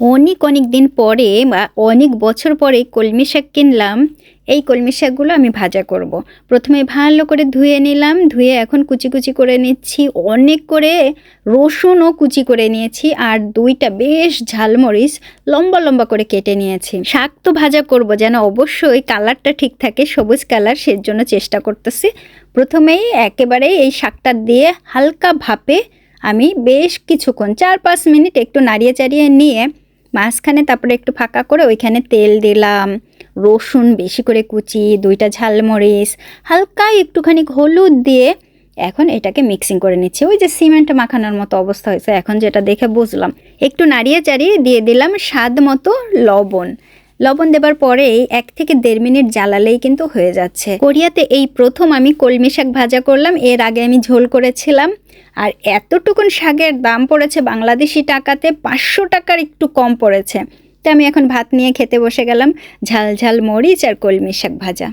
অনেক অনেক দিন পরে বা অনেক বছর পরে কলমি শাক কিনলাম। এই কলমি শাকগুলো আমি ভাজা করব। প্রথমে ভালো করে ধুয়ে নিলাম, ধুয়ে এখন কুচি কুচি করে নিচ্ছি। অনেক করে রসুনও কুচি করে নিয়েছি আর দুইটা বেশ ঝালমরিচ লম্বা লম্বা করে কেটে নিয়েছি। শাক তো ভাজা করব যেন অবশ্যই কালারটা ঠিক থাকে, সবুজ কালার সের জন্য চেষ্টা করতেছি। প্রথমেই একেবারে এই শাকটা দিয়ে হালকা ভাপে আমি বেশ কিছুক্ষণ, চার, পাঁচ মিনিট একটু নাড়িয়ে, চাড়িয়ে নিয়ে মাঝখানে তারপরে একটু ফাঁকা করে ওইখানে তেল দিলাম, রসুন বেশি করে কুচি, দুইটা ঝালমরিচ, হালকা একটুখানি হলুদ দিয়ে এখন এটাকে মিক্সিং করে নিচ্ছি। ওই যে সিমেন্ট মাখানোর মতো অবস্থা হয়েছে, এখন যেটা দেখে বুঝলাম। একটু নাড়িয়ে চাড়িয়ে দিয়ে দিলাম স্বাদ মতো লবণ। লবণ দেবার পরে এক থেকে দেড় মিনিট জ্বালালেই কিন্তু হয়ে যাচ্ছে। কোরিয়াতে এই প্রথম আমি কলমি শাক ভাজা করলাম, এর আগে আমি ঝোল করেছিলাম। আর এতটুকুন শাকের দাম পড়েছে বাংলাদেশি টাকাতে পাঁচশো টাকার একটু কম পড়েছে। তো আমি এখন ভাত নিয়ে খেতে বসে গেলাম, ঝাল ঝাল মরিচ আর কলমি শাক ভাজা।